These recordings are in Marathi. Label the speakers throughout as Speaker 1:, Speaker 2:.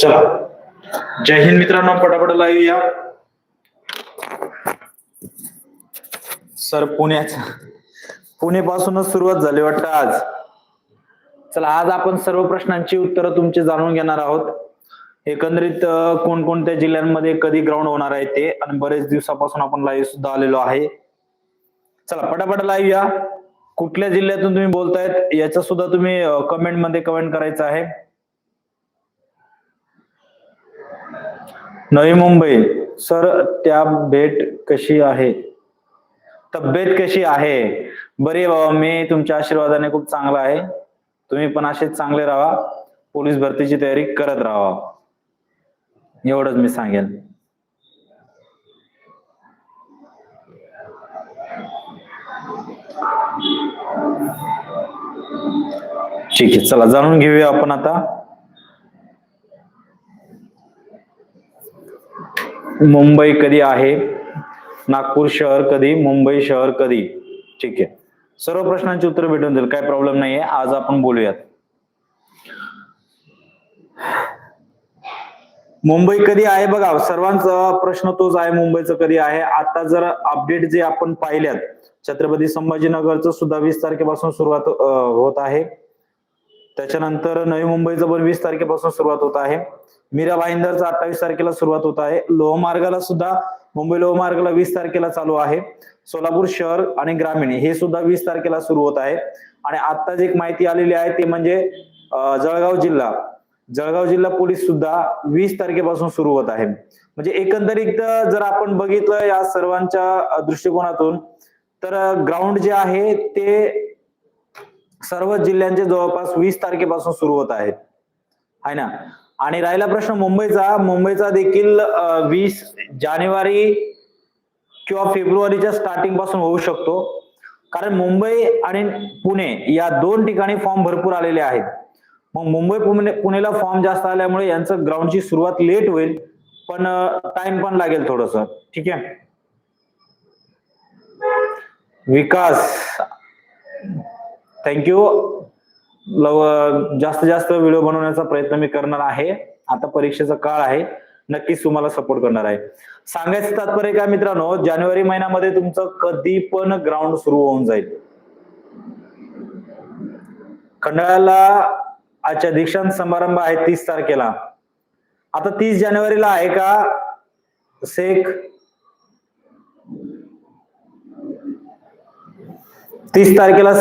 Speaker 1: चला. जय हिंद मित्रांनो पटापट लाईव्ह या. सर पुण्याचा. पुणे पासूनच सुरुवात झाली वाटतं आज. चला आज आपण सर्व प्रश्नांची उत्तरं तुमची जाणून घेणार आहोत. एकंदरीत कोणकोणत्या जिल्ह्यांमध्ये कधी ग्राउंड होणार आहे ते आणि बरेच दिवसापासून आपण लाईव्ह सुद्धा आलेलो आहे. चला पटापट लाईव्ह या. कुठल्या जिल्ह्यातून तुम्ही बोलतायत याचं सुद्धा तुम्ही कमेंटमध्ये कमेंट करायचं आहे. नवी मुंबई. सर त्या भेट कशी आहे? तब्येत कशी आहे? बरी आहे बाबा मी तुमच्या आशीर्वादाने खूप चांगला आहे. तुम्ही पण असेच चांगले राहा. पोलीस भरतीची तयारी करत राहा. एवढंच मी सांगेन ठीक आहे चला जाणून घेऊया आपण आता. मुंबई कधी आहे? नागपूर शहर कधी? मुंबई शहर कधी? ठीक आहे. सर्व प्रश्नांची उत्तर भेटून जाईल. काय प्रॉब्लेम नाहीये. आज आपण बोलूयात. मुंबई कधी आहे? बघा सर्वांचा प्रश्न तोच आहे. मुंबईचं कधी आहे? आता जर अपडेट जे आपण पाहिल्यात छत्रपती संभाजीनगरचं सुद्धा वीस तारखेपासून सुरुवात होत आहे. त्याच्यानंतर नवी मुंबईचं पण वीस तारखेपासून सुरुवात होत आहे. मीरा भाईंदरचा अठ्ठावीस तारखेला सुरुवात होत आहे. लोहमार्गाला सुद्धा मुंबई लोहमार्गाला वीस तारखेला चालू आहे. सोलापूर शहर आणि ग्रामीण हे सुद्धा वीस तारखेला सुरू होत आहे. आणि आत्ताच एक माहिती आलेली आहे ते म्हणजे जळगाव जिल्हा. जळगाव जिल्हा पोलीस सुद्धा वीस तारखेपासून सुरू होत आहे. म्हणजे एकंदरीत जर आपण बघितलं या सर्वांच्या दृष्टिकोनातून तर ग्राउंड जे आहे ते सर्व जिल्ह्यांचे जवळपास वीस तारखेपासून सुरू होत आहेत. आहे ना? आणि राहिला प्रश्न मुंबईचा. मुंबईचा देखील वीस जानेवारी किंवा फेब्रुवारीच्या स्टार्टिंगपासून होऊ शकतो. कारण मुंबई आणि पुणे या दोन ठिकाणी फॉर्म भरपूर आलेले आहेत. मग मुंबई पुणे पुणेला फॉर्म जास्त आल्यामुळे यांचं ग्राउंडची सुरुवात लेट होईल पण टाइम पण लागेल थोडस. ठीक आहे? विकास. थँक्यू लव जास्त जास्त व्हिडिओ बनवण्याचा प्रयत्न मी करणार आहे. आता परीक्षेचा काळ आहे. नक्कीच तुम्हाला सपोर्ट करणार आहे. सांगायचं तात्पर्य काय मित्रांनो? जानेवारी महिन्यामध्ये तुमचं कधी पण ग्राउंड सुरू होऊन जाईल. खंडाळ्याला आजच्या दीक्षांत समारंभ आहे तीस तारखेला. आता तीस जानेवारीला आहे का? शेख तीस तारखेला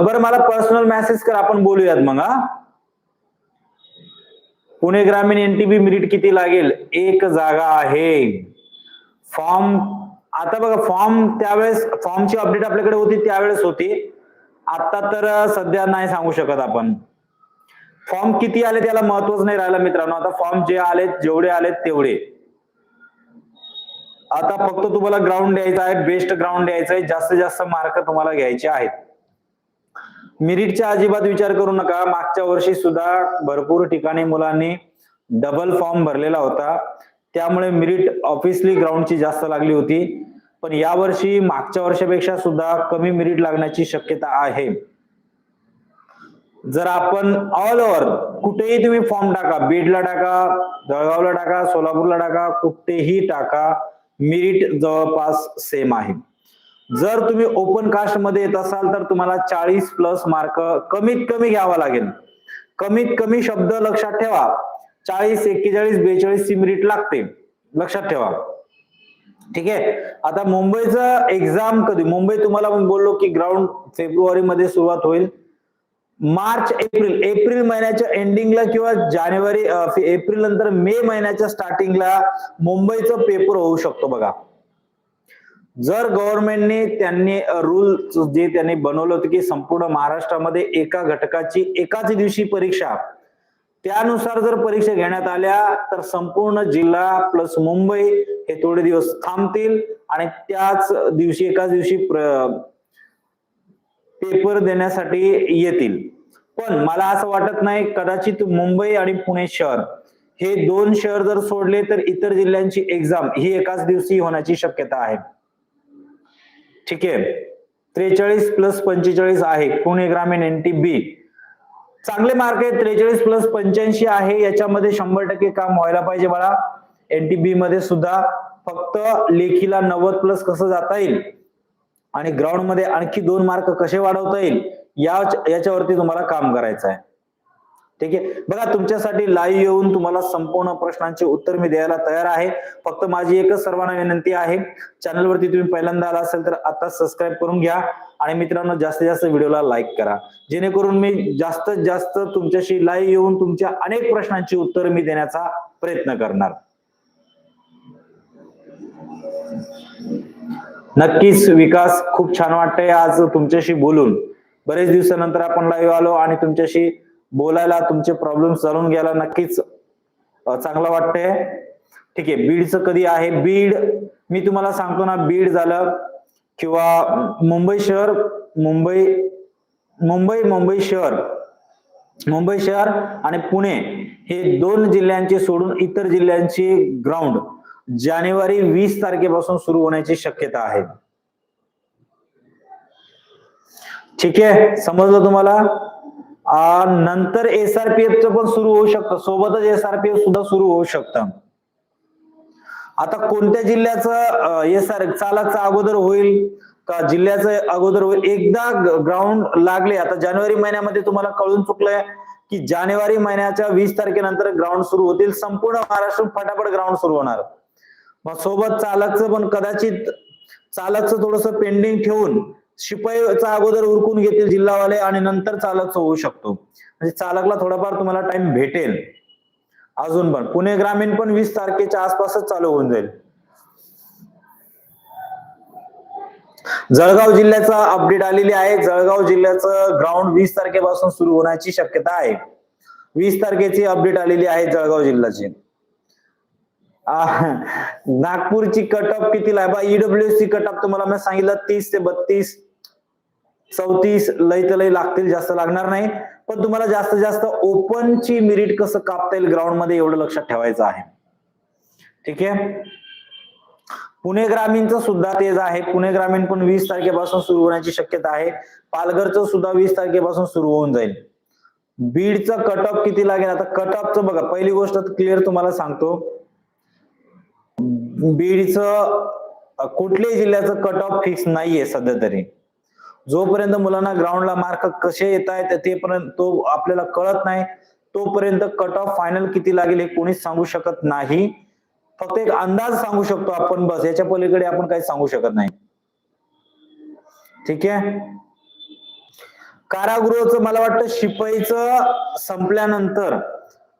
Speaker 1: बरं मला पर्सनल मेसेज कर आपण बोलूयात मग हा. पुणे ग्रामीण एनटीबी मिरिट किती लागेल? एक जागा आहे. फॉर्म आता बघा फॉर्म त्यावेळेस फॉर्मची अपडेट आपल्याकडे होती त्यावेळेस होती. आता तर सध्या नाही सांगू शकत आपण. फॉर्म किती आले त्याला महत्वच नाही राहिलं मित्रांनो. आता फॉर्म जे आलेत जेवढे आलेत तेवढे. आता फक्त तुम्हाला ग्राउंड द्यायचा आहे बेस्ट ग्राउंड द्यायचं आहे जास्तीत जास्त मार्क तुम्हाला घ्यायचे आहेत. मिरिटच्या अजिबात विचार करू नका. मागच्या वर्षी सुद्धा भरपूर ठिकाणी मुलांनी डबल फॉर्म भरलेला होता. त्यामुळे मिरिट ऑफिसली ग्राउंडची जास्त लागली होती. पण यावर्षी मागच्या वर्षापेक्षा सुद्धा कमी मिरिट लागण्याची शक्यता आहे. जर आपण ऑल ओव्हर कुठेही तुम्ही फॉर्म टाका. बीडला टाका जळगावला टाका सोलापूरला टाका कुठेही टाका मिरिट जवळपास सेम आहे. जर तुम्ही ओपन कास्टमध्ये येत असाल तर तुम्हाला चाळीस प्लस मार्क कमीत कमी घ्यावा लागेल. कमीत कमी शब्द लक्षात ठेवा. चाळीस एक्केचाळीस बेचाळीस ची मिरिट लागते. लक्षात ठेवा. ठीक आहे? आता मुंबईचं एक्झाम कधी? मुंबई तुम्हाला मी बोललो की ग्राउंड फेब्रुवारी मध्ये सुरुवात होईल. March April. एप्रिल महिन्याच्या एंडिंगला किंवा जानेवारी एप्रिल नंतर मे महिन्याच्या स्टार्टिंगला मुंबईचं पेपर होऊ शकतो बघा. जर गव्हर्नमेंटने त्यांनी रूल जे त्यांनी बनवलं होतं की संपूर्ण महाराष्ट्रामध्ये एका घटकाची एकाच दिवशी परीक्षा त्यानुसार जर परीक्षा घेण्यात आल्या तर संपूर्ण जिल्हा प्लस मुंबई हे थोडे दिवस थांबतील आणि त्याच दिवशी एकाच दिवशी पेपर देण्यासाठी येतील. पण मला असं वाटत नाही कदाचित मुंबई आणि पुणे शहर हे दोन शहर जर सोडले तर इतर जिल्ह्यांची एक्झाम ही एकाच दिवशी होण्याची शक्यता आहे. ठीक आहे. त्रेचाळीस प्लस पंचेचाळीस आहे. पुणे ग्रामीण एन टी बी चांगले मार्क आहेत. त्रेचाळीस प्लस पंच्याऐंशी आहे. याच्यामध्ये शंभर टक्के काम व्हायला पाहिजे बाळा. एनटीबी मध्ये सुद्धा फक्त लेखीला नव्वद प्लस कसं जाता येईल? आणि ग्राउंडमध्ये आणखी दोन मार्क कसे वाढवता येईल या याच्यावरती तुम्हाला काम करायचं आहे. ठीक आहे? बघा तुमच्यासाठी लाईव्ह येऊन तुम्हाला संपूर्ण प्रश्नांचे उत्तर मी द्यायला तयार आहे. फक्त माझी एकच सर्वांना विनंती आहे. चॅनलवरती तुम्ही पहिल्यांदा आला असेल तर आता सबस्क्राईब करून घ्या आणि मित्रांनो जास्तीत जास्त व्हिडिओला लाईक करा. जेणेकरून मी जास्तीत जास्त तुमच्याशी लाईव्ह येऊन तुमच्या अनेक प्रश्नांची उत्तर मी देण्याचा प्रयत्न करणार. नक्कीच विकास खूप छान वाटतंय आज तुमच्याशी बोलून. बरेच दिवसानंतर आपण लाईव्ह आलो आणि तुमच्याशी बोलायला तुमचे प्रॉब्लेम जाणून घ्यायला नक्कीच चांगलं वाटतंय. ठीक आहे बीडचं कधी आहे? बीड मी तुम्हाला सांगतो ना बीड झालं किंवा मुंबई शहर मुंबई मुंबई मुंबई शहर मुंबई शहर आणि पुणे हे दोन जिल्ह्यांचे सोडून इतर जिल्ह्यांची ग्राउंड जानेवारी वीस तारखेपासून सुरू होण्याची शक्यता आहे. ठीक आहे? समजलं तुम्हाला? आ, नंतर एसआरपीएफ च पण सुरू होऊ शकतं. सोबतच एसआरपीएफ सुद्धा सुरू होऊ शकतं. आता कोणत्या जिल्ह्याचं एसआर चालकचा अगोदर होईल? का जिल्ह्याचं अगोदर होईल? एकदा ग्राउंड लागले. आता जानेवारी महिन्यामध्ये तुम्हाला कळून चुकलंय की जानेवारी महिन्याच्या वीस तारखेनंतर ग्राउंड सुरू होतील. संपूर्ण महाराष्ट्र फटाफट ग्राउंड सुरू होणार. मग सोबत चालकचं पण कदाचित चालकचं थोडस पेंडिंग ठेवून शिपाईचा अगोदर उरकून घेतील जिल्हावाले आणि नंतर चालकचं होऊ शकतो. म्हणजे चालकला थोडाफार तुम्हाला टाइम भेटेल. अजून पण. पुणे ग्रामीण पण वीस तारखेच्या आसपासच चालू होऊन जाईल. जळगाव जिल्ह्याचा अपडेट आलेली आहे. जळगाव जिल्ह्याचं ग्राउंड वीस तारखेपासून सुरू होण्याची शक्यता आहे. वीस तारखेची अपडेट आलेली आहे जळगाव जिल्ह्याची. नागपूरची कट ऑफ कितीला आहे? बा ईडब्ल्यू सी कट ऑफ तुम्हाला मी सांगितलं तीस ते बत्तीस चौतीस लय तर लय लागतील जास्त लागणार नाही. पण तुम्हाला जास्तीत जास्त ओपनची मिरिट कसं कापता येईल ग्राउंडमध्ये एवढं लक्षात ठेवायचं आहे. ठीक आहे? पुणे ग्रामीणचं सुद्धा तेज आहे. पुणे ग्रामीण पण वीस तारखेपासून सुरू होण्याची शक्यता आहे. पालघरचं सुद्धा वीस तारखेपासून सुरू होऊन जाईल. बीडचं कट ऑफ किती लागेल आता कट ऑफचं बघा पहिली गोष्ट क्लिअर तुम्हाला सांगतो. बीडचं कुठल्याही जिल्ह्याचं कट ऑफ फिक्स नाहीये सध्या तरी. जोपर्यंत मुलांना ग्राउंडला मार्क कसे येत आहेत ते पर्यंत तो आपल्याला कळत नाही. तोपर्यंत कट ऑफ फायनल किती लागेल हे कोणीच सांगू शकत नाही. फक्त एक अंदाज सांगू शकतो आपण बस. याच्या पलीकडे आपण काही सांगू शकत नाही. ठीक आहे? कारागृहचं मला वाटतं शिपाईचं संपल्यानंतर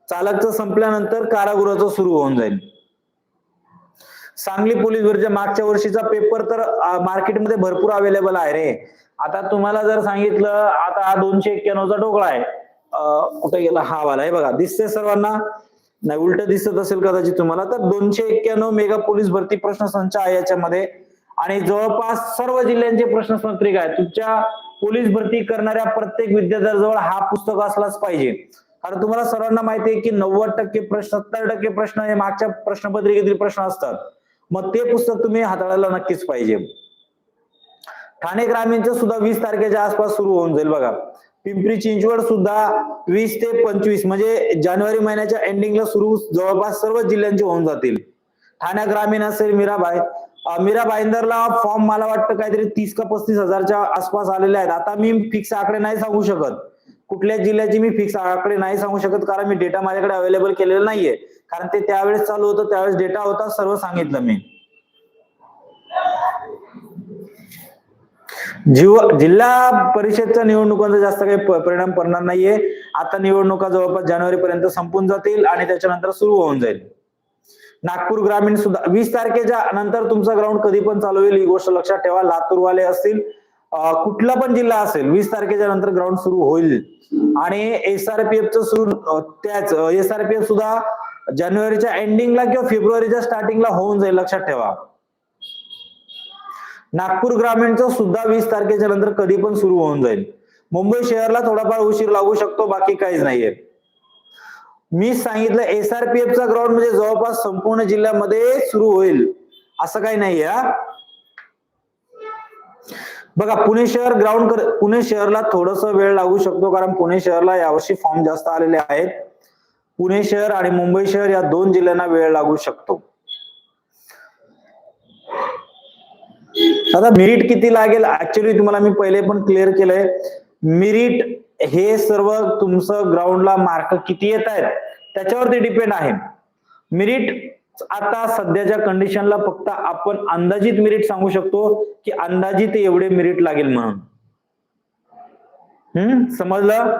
Speaker 1: चालकचं संपल्यानंतर कारागृहाचं सुरू होऊन जाईल. सांगली पोलीस भरतीच्या मागच्या वर्षीचा पेपर तर मार्केटमध्ये भरपूर अवेलेबल आहे रे. आता तुम्हाला जर सांगितलं आता हा दोनशे एक्क्याण्णवचा ढोकळा आहे. कुठे गेला? हा वाला आहे बघा. दिसते सर्वांना? नाही उलट दिसत असेल कदाचित तुम्हाला. तर दोनशे एक्क्याण्णव मेगा पोलीस भरती प्रश्न संच आहे याच्यामध्ये. आणि जवळपास सर्व जिल्ह्यांचे प्रश्नपत्रिका आहे तुमच्या पोलीस भरती करणाऱ्या प्रत्येक विद्यार्थ्याजवळ हा पुस्तक असलाच पाहिजे. कारण तुम्हाला सर्वांना माहिती आहे की नव्वद टक्के प्रश्न सत्तर टक्के प्रश्न हे मागच्या प्रश्नपत्रिकेतील प्रश्न असतात. मग ते पुस्तक तुम्ही हाताळायला नक्कीच पाहिजे. ठाणे ग्रामीणचं सुद्धा वीस तारखेच्या आसपास सुरू होऊन जाईल बघा. पिंपरी चिंचवड सुद्धा वीस ते पंचवीस म्हणजे जानेवारी महिन्याच्या एंडिंगला सुरू जवळपास सर्व जिल्ह्यांचे होऊन जातील. ठाणे ग्रामीण असेल मीराबाई. मीरा भाईंदरला फॉर्म मला वाटतं काहीतरी तीस का पस्तीस हजारच्या आसपास आलेले आहेत. आता मी फिक्स आकडे नाही सांगू शकत. कुठल्या जिल्ह्याची मी फिक्स आकडे नाही सांगू शकत कारण मी डेटा माझ्याकडे अवेलेबल केलेला नाहीये. कारण ते त्यावेळेस चालू होतं त्यावेळेस डेटा होता सर्व सांगितलं मी. जीव जिल्हा परिषदच्या निवडणुकांचा जास्त काही परिणाम पडणार नाहीये. आता निवडणुका जवळपास जानेवारी पर्यंत संपून जातील आणि त्याच्यानंतर सुरू होऊन जाईल. नागपूर ग्रामीण सुद्धा वीस तारखेच्या नंतर तुमचा ग्राउंड कधी पण चालू होईल ही गोष्ट लक्षात ठेवा. लातूरवाले असतील कुठला पण जिल्हा असेल वीस तारखेच्या नंतर ग्राउंड सुरू होईल. आणि एसआरपीएफ च सुरू त्याच एसआरपीएफ सुद्धा जानेवारीच्या एंडिंगला किंवा फेब्रुवारीच्या स्टार्टिंगला होऊन जाईल लक्षात ठेवा. नागपूर ग्रामीणचं सुद्धा वीस तारखेच्या नंतर कधी पण सुरू होऊन जाईल. मुंबई शहरला थोडाफार उशीर लागू शकतो बाकी काहीच नाहीये. मी सांगितलं एसआरपीएफ चा ग्राउंड म्हणजे जवळपास संपूर्ण जिल्ह्यामध्ये सुरू होईल. असं काही नाहीये बघा पुणे शहर ग्राउंड पुणे शहरला थोडस वेळ लागू शकतो कारण पुणे शहरला यावर्षी फॉर्म जास्त आलेले आहेत. पुणे शहर आणि मुंबई शहर या दोन जिल्ह्यांना वेळ लागू शकतो. आता मिरिट किती लागेल? ऍक्च्युली तुम्हाला मी पहिले पण क्लिअर केलंय. मिरिट हे सर्व तुमचं ग्राउंडला मार्क किती येत आहेत? त्याच्यावरती डिपेंड आहे. मिरिट आता सध्याच्या कंडिशनला फक्त आपण अंदाजित मिरिट सांगू शकतो की अंदाजित एवढे मिरिट लागेल म्हणून. हम्म? समजलं?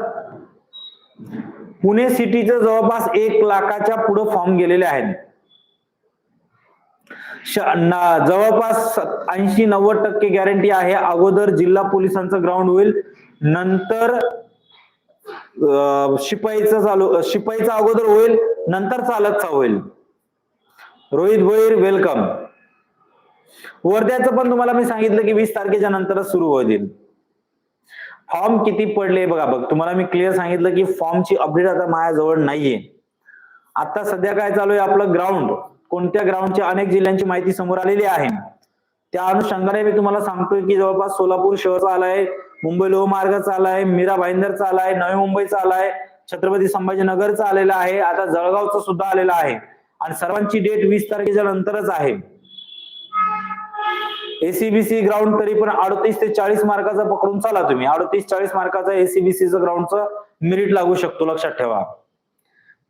Speaker 1: पुणे सिटीचं जवळपास एक लाखाच्या पुढे फॉर्म गेलेले आहेत. जवळपास ऐंशी नव्वद टक्के गॅरंटी आहे. अगोदर जिल्हा पोलिसांचं ग्राउंड होईल. नंतर शिपाईचं चालू शिपाईचा अगोदर होईल. नंतर चालकचा होईल. रोहित भोईर वेलकम वर्ध्याचं पण तुम्हाला मी सांगितलं की वीस तारखेच्या नंतरच सुरू होतील. फॉर्म किती पडले बघा बघ. तुम्हाला मी क्लिअर सांगितलं की फॉर्मची अपडेट आता माझ्याजवळ नाहीये. आता सध्या काय चालू आहे आपलं ग्राउंड कोणत्या ग्राउंडच्या अनेक जिल्ह्यांची माहिती समोर आलेली आहे. त्या अनुषंगाने मी तुम्हाला सांगतोय की जवळपास सोलापूर शहरचा आलाय मुंबई लोहमार्गचा आलाय मीरा भाईंदरचा आलाय नवी मुंबईचा आलाय छत्रपती संभाजीनगरचा आलेला आहे आता जळगावचा सुद्धा आलेला आहे. आणि सर्वांची डेट वीस तारखेच्या नंतरच आहे. एसीबीसी ग्राउंड तरी पण अडतीस ते चाळीस मार्काचा पकडून चाला तुम्ही. अडतीस चाळीस मार्काचा एसीबीसीचं ग्राउंडचं मेरिट लागू शकतो लक्षात ठेवा.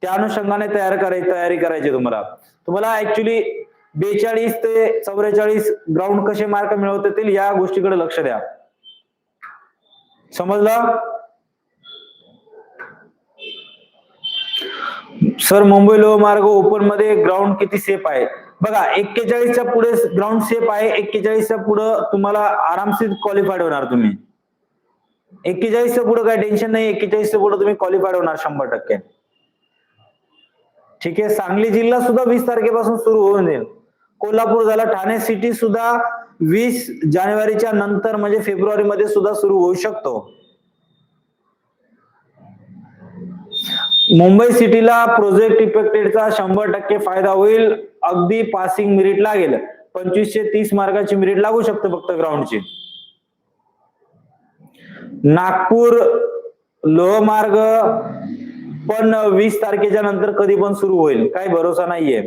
Speaker 1: त्या अनुषंगाने तयार करायची तयारी करायची तुम्हाला. तुम्हाला ऍक्च्युली बेचाळीस ते चौवेचाळीस ग्राउंड कसे मार्क मिळवता येतील या गोष्टीकडे लक्ष द्या. समजलं? सर मुंबई लोह मार्ग ओपनमध्ये ग्राउंड किती सेफ आहे? बघा एक्केचाळीसच्या पुढे ग्राउंड सेफ आहे एक्केचाळीसच्या पुढे तुम्हाला आरामशीर क्वालिफाईड होणार तुम्ही. एक्केचाळीसच्या पुढे काय टेन्शन नाही एक्केचाळीसच्या पुढे तुम्ही क्वालिफाईड होणार शंभर टक्के. ठीक आहे सांगली जिल्हा सुद्धा वीस तारखेपासून सुरू होऊन जाईल. कोल्हापूर झाला ठाणे सिटी सुद्धा वीस जानेवारीच्या नंतर म्हणजे फेब्रुवारी मध्ये सुद्धा सुरू होऊ शकतो. मुंबई सिटीला प्रोजेक्ट इफेक्टेडचा शंभर टक्के फायदा होईल. अगदी पासिंग मिरिट लागेल. पंचवीसशे तीस मार्काची मिरिट लागू शकते फक्त ग्राउंडची नागपूर लोहमार्ग पण वीस तारखेच्या नंतर कधी पण सुरू होईल. काही भरोसा नाहीये.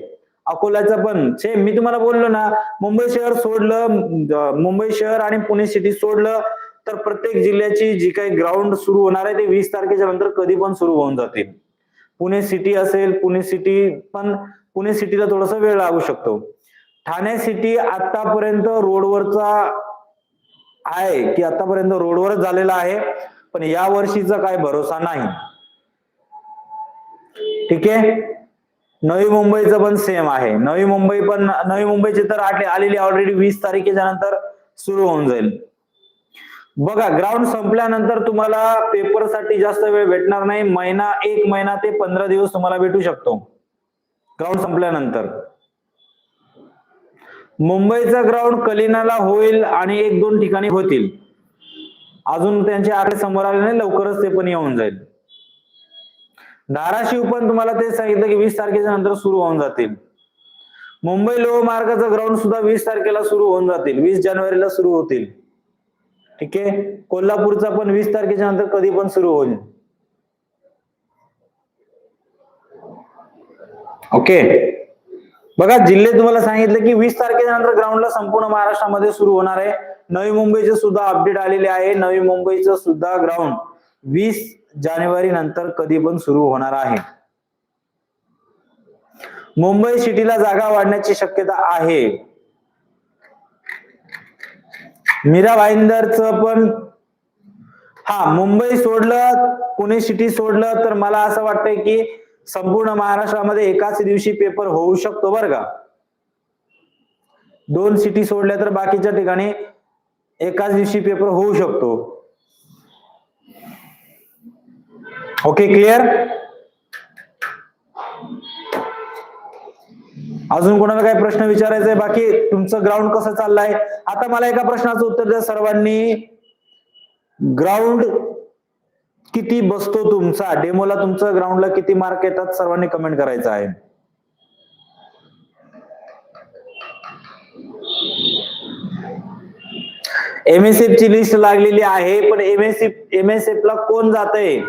Speaker 1: अकोल्याचं पण सेम मी तुम्हाला बोललो ना मुंबई शहर सोडलं मुंबई शहर आणि पुणे सिटी सोडलं तर प्रत्येक जिल्ह्याची जी काही ग्राउंड सुरू होणार आहे ते वीस तारखेच्या नंतर कधी पण सुरू होऊन जातील. पुणे सिटी असेल पुणे सिटी पण पुणे सिटीला थोडासा वेळ लागू शकतो. ठाणे सिटी आतापर्यंत रोडवरचा आहे की आतापर्यंत रोडवरच झालेला आहे पण या वर्षीचा काय भरोसा नाही. ठीक आहे? नवी मुंबईचं पण सेम आहे. नवी मुंबई पण नवी मुंबईची तर आले आलेली ऑलरेडी वीस तारखेच्या नंतर सुरू होऊन जाईल. बघा ग्राउंड संपल्यानंतर तुम्हाला पेपरसाठी जास्त वेळ भेटणार नाही. महिना एक महिना ते पंधरा दिवस तुम्हाला भेटू शकतो. ग्राउंड संपल्यानंतर. मुंबईचा ग्राउंड कलिनाला होईल आणि एक दोन ठिकाणी होतील. अजून त्यांचे आकडे समोर आले नाही लवकरच ते पण येऊन जाईल. धाराशिव पण तुम्हाला ते सांगितलं की वीस तारखेच्या नंतर सुरू होऊन जातील. मुंबई लोहमार्गाचं ग्राउंड सुद्धा वीस तारखेला सुरू होऊन जातील. वीस जानेवारीला सुरू होतील. ठीक आहे? कोल्हापूरचा पण वीस तारखेच्या नंतर कधी पण सुरू होईल. ओके. बघा जिल्हे तुम्हाला सांगितलं की वीस तारखेच्या नंतर ग्राउंडला संपूर्ण महाराष्ट्रामध्ये सुरू होणार आहे. नवी मुंबईचे सुद्धा अपडेट आलेले आहे. नवी मुंबईचं सुद्धा ग्राउंड वीस जानेवारी नंतर कधी पण सुरू होणार आहे. मुंबई सिटीला जागा वाढण्याची शक्यता आहे. मीरा भाईंदरचं पण हा मुंबई सोडलं पुणे सिटी सोडलं तर मला असं वाटतंय की संपूर्ण महाराष्ट्रामध्ये एकाच दिवशी पेपर होऊ शकतो बरं का? दोन सिटी सोडल्या तर बाकीच्या ठिकाणी एकाच दिवशी पेपर होऊ शकतो. ओके क्लिअर अजून कोणाला काही प्रश्न विचारायचा आहे? बाकी तुमचं ग्राउंड कसं चाललंय? आता मला एका प्रश्नाचं उत्तर द्या सर्वांनी. ग्राउंड किती बसतो तुमचा? डेमोला तुमचं ग्राउंडला किती मार्क येतात? सर्वांनी कमेंट करायचं आहे. एमएसएफ ची लिस्ट लागलेली आहे पण एमएसएफ एमएसएफ ला कोण जात आहे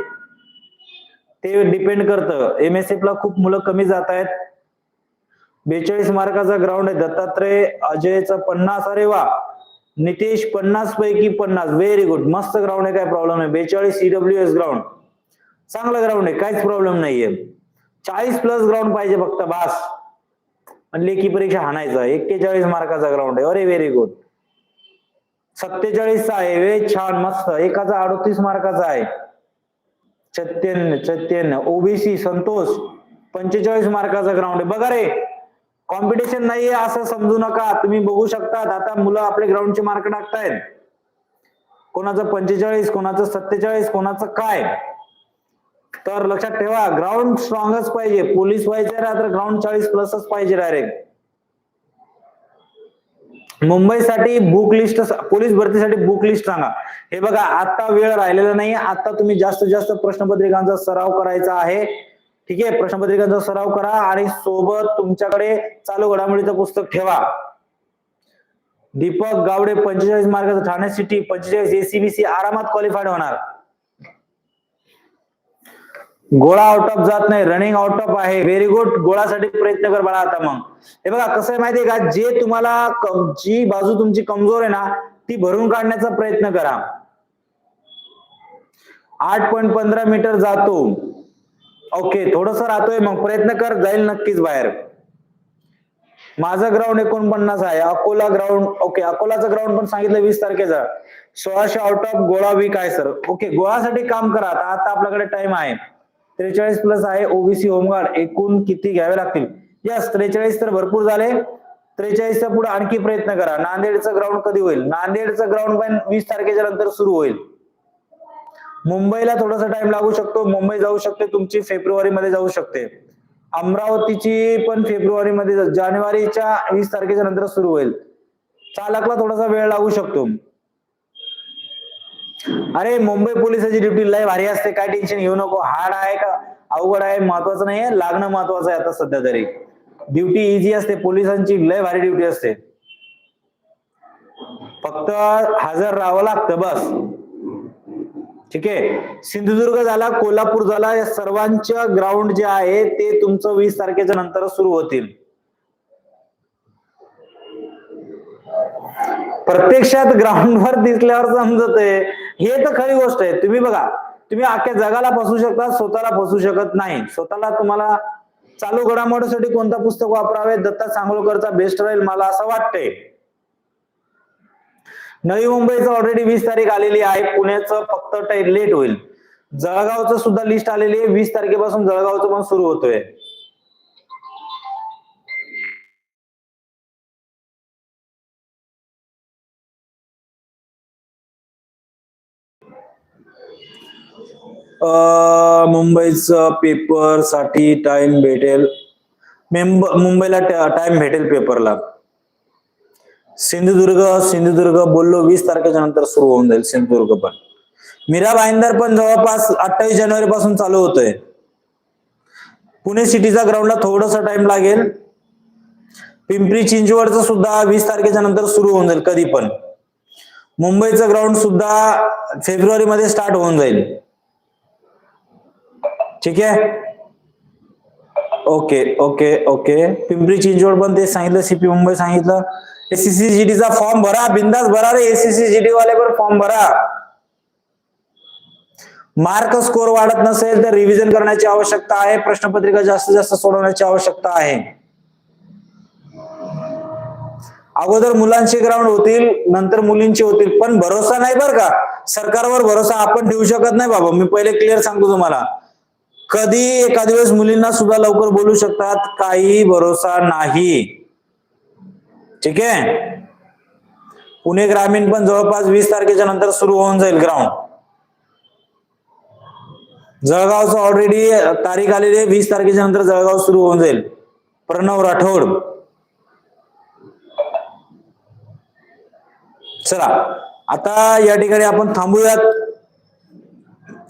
Speaker 1: ते डिपेंड करतं. एमएसएफ ला खूप मुलं कमी जात आहेत. बेचाळीस मार्काचा ग्राउंड आहे. दत्तात्रय अजयचा पन्नास. अरे वा! नितेश पन्नास पैकी पन्नास. व्हेरी गुड मस्त ग्राउंड आहे. काय प्रॉब्लेम नाही. बेचाळीस सीडब्ल्यू एस ग्राउंड चांगलं ग्राउंड आहे. काहीच प्रॉब्लेम नाहीये. चाळीस प्लस ग्राउंड पाहिजे फक्त. बास. आणि लेखी परीक्षा हाणायचा. एक्केचाळीस मार्काचा ग्राउंड आहे. अरे व्हेरी गुड सत्तेचाळीसचा आहे. वे छान. मस्त. एकाचा अडतीस मार्काचा आहे. सत्त्याण्णव सत्त्याण्णव ओबीसी संतोष. पंचेचाळीस मार्काचा ग्राउंड आहे. बघा रे. कॉम्पिटिशन नाहीये असं समजू नका. तुम्ही बघू शकतात. आता मुलं आपले ग्राउंडचे मार्क टाकतायत. कोणाचं पंचेचाळीस कोणाचं सत्तेचाळीस कोणाचं काय? तर लक्षात ठेवा ग्राउंड स्ट्रॉंगच पाहिजे. पोलीस व्हायचे तर ग्राउंड चाळीस प्लसच पाहिजे डायरेक्ट मुंबईसाठी बुक लिस्ट पोलीस भरतीसाठी बुक लिस्ट सांगा. हे बघा आता वेळ राहिलेला नाही आता तुम्ही जास्तीत जास्त प्रश्नपत्रिकांचा सराव करायचा आहे. ठीक आहे? प्रश्नपत्रिकांचा सराव करा आणि सोबत तुमच्याकडे चालू घडामोडीचं पुस्तक ठेवा. दीपक गावडे पंचेचाळीस मार्काचं ठाणे सिटी पंचेचाळीस एसीबीसी आरामात क्वालिफाईड होणार. गोळा आउट ऑफ जात नाही रनिंग आउट ऑफ आहे. व्हेरी गुड गोळासाठी प्रयत्न कर बरा आता मग. हे बघा कसं आहे माहितीये का? जे तुम्हाला जी बाजू तुमची कमजोर आहे ना ती भरून काढण्याचा प्रयत्न करा. आठ पॉईंट पंधरा मीटर जातो. ओके थोडस राहतोय मग प्रयत्न कर जाईल नक्कीच बाहेर. माझं ग्राउंड एकोणपन्नास आहे अकोला ग्राउंड ओके अकोलाचं ग्राउंड पण सांगितलं वीस तारखेचा. सोळाशे आउट ऑफ गोळा वीक आहे सर ओके गोळासाठी काम करा आता आता आपल्याकडे टाइम आहे. त्रेचाळीस प्लस आहे ओबीसी होमगार्ड एकूण किती घ्यावे लागतील? यस त्रेचाळीस तर भरपूर झाले. त्रेचाळीसच्या पुढे आणखी प्रयत्न करा. नांदेडचं ग्राउंड कधी होईल? नांदेडचं ग्राउंड पण वीस तारखेच्या नंतर सुरू होईल. मुंबईला थोडासा टाइम लागू शकतो. मुंबई जाऊ शकते. तुमची फेब्रुवारी मध्ये जाऊ शकते. अमरावतीची पण फेब्रुवारी मध्ये जानेवारीच्या वीस तारखेच्या नंतर सुरू होईल. चालकला थोडासा वेळ लागू शकतो. अरे मुंबई पोलिसाची ड्युटी लय भारी असते. काय टेन्शन घेऊ नको. हार्ड आहे का? अवघड आहे. महत्वाचं नाहीये. लागणं महत्वाचं आहे आता सध्या तरी. ड्युटी इझी असते. पोलिसांची लय भारी ड्युटी असते. फक्त हजर राहावं लागतं बस. ठीक आहे? सिंधुदुर्ग झाला कोल्हापूर झाला या सर्वांच्या ग्राउंड जे आहे ते तुमचं वीस तारखेच्या नंतर सुरू होतील. प्रत्यक्षात ग्राउंडवर दिसल्यावर समजत आहे हे तर खरी गोष्ट आहे. तुम्ही बघा तुम्ही अख्ख्या जगाला फसू शकता स्वतःला फसू शकत नाही. स्वतःला तुम्हाला चालू घडामोडीसाठी कोणतं पुस्तक वापरावे? दत्ता सांगोळकरचा बेस्ट राहील मला असं वाटतंय. नवी मुंबईचं ऑलरेडी वीस तारीख आलेली आहे. पुण्याचं फक्त लेट होईल. जळगावचं सुद्धा लिस्ट आलेली आहे. वीस तारखेपासून जळगावचं पण सुरू होतोय. मुंबईच पेपरसाठी टाइम भेटेल. मुंबईला टाइम भेटेल पेपरला सिंधुदुर्ग सिंधुदुर्ग बोललो वीस तारखेच्या नंतर सुरू होऊन जाईल सिंधुदुर्ग पण. मीरा भाईंदर पण जवळपास अठ्ठावीस जानेवारी पासून चालू होतोय. पुणे सिटीचा ग्राउंडला थोडस टाइम लागेल. पिंपरी चिंचवडचं सुद्धा वीस तारखेच्या नंतर सुरू होऊन जाईल कधी पण. मुंबईचं ग्राउंड सुद्धा फेब्रुवारी मध्ये स्टार्ट होऊन जाईल. ठीक आहे? Okay okay okay. Pimpri Chinchwad पण ते सांगितलं सीपी मुंबई सांगितलं. एसीसी चा फॉर्म भरा बिंदास भरा रे एसीसीजीडी वाले पण फॉर्म भरा. मार्क स्कोर वाढत नसेल तर रिव्हिजन करण्याची आवश्यकता आहे. प्रश्नपत्रिका जास्तीत जास्त सोडवण्याची आवश्यकता आहे. अगोदर मुलांचे ग्राउंड होतील नंतर मुलींचे होतील पण भरोसा नाही बरं का. सरकारवर भरोसा आपण ठेवू शकत नाही बाबा. मी पहिले क्लिअर सांगतो तुम्हाला. कधी एखाद्या वेळेस मुलींना सुद्धा लवकर बोलू शकतात काही भरोसा नाही. ठीक आहे? पुणे ग्रामीण पण जवळपास वीस तारखेच्या नंतर सुरू होऊन जाईल ग्राउंड जळगावचं ऑलरेडी तारीख आलेली आहे वीस तारखेच्या नंतर जळगाव सुरू होऊन जाईल. प्रणव राठोड. चला आता या ठिकाणी आपण थांबूयात.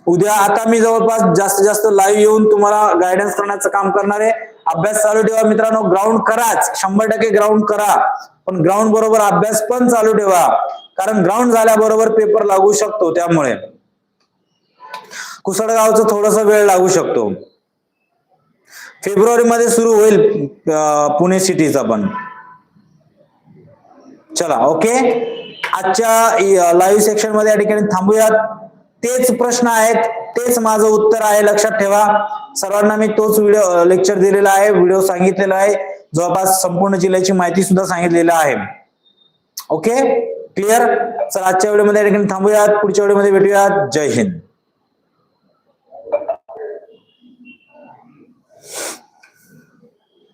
Speaker 1: उद्या आता मी जवळपास जास्तीत जास्त लाईव्ह येऊन तुम्हाला गायडन्स करण्याचं काम करणार आहे. अभ्यास चालू ठेवा मित्रांनो. ग्राउंड कराच. शंभर टक्के ग्राउंड करा. पण ग्राउंड बरोबर अभ्यास पण चालू ठेवा. कारण ग्राउंड झाल्याबरोबर पेपर लागू शकतो त्यामुळे. कुसडगावचं थोडस वेळ लागू शकतो. फेब्रुवारी मध्ये सुरू होईल पुणे सिटीचा पण. चला ओके? आजच्या लाईव्ह सेक्शनमध्ये या ठिकाणी थांबूयात. तेच प्रश्न आहेत तेच माझं उत्तर आहे लक्षात ठेवा. सर्वांना मी तोच व्हिडिओ लेक्चर दिलेला आहे व्हिडिओ सांगितलेला आहे. जवळपास संपूर्ण जिल्ह्याची माहिती सुद्धा सांगितलेली आहे. ओके क्लिअर चला आजच्या व्हिडिओमध्ये थांबूयात. पुढच्या व्हिडिओमध्ये भेटूयात. जय हिंद.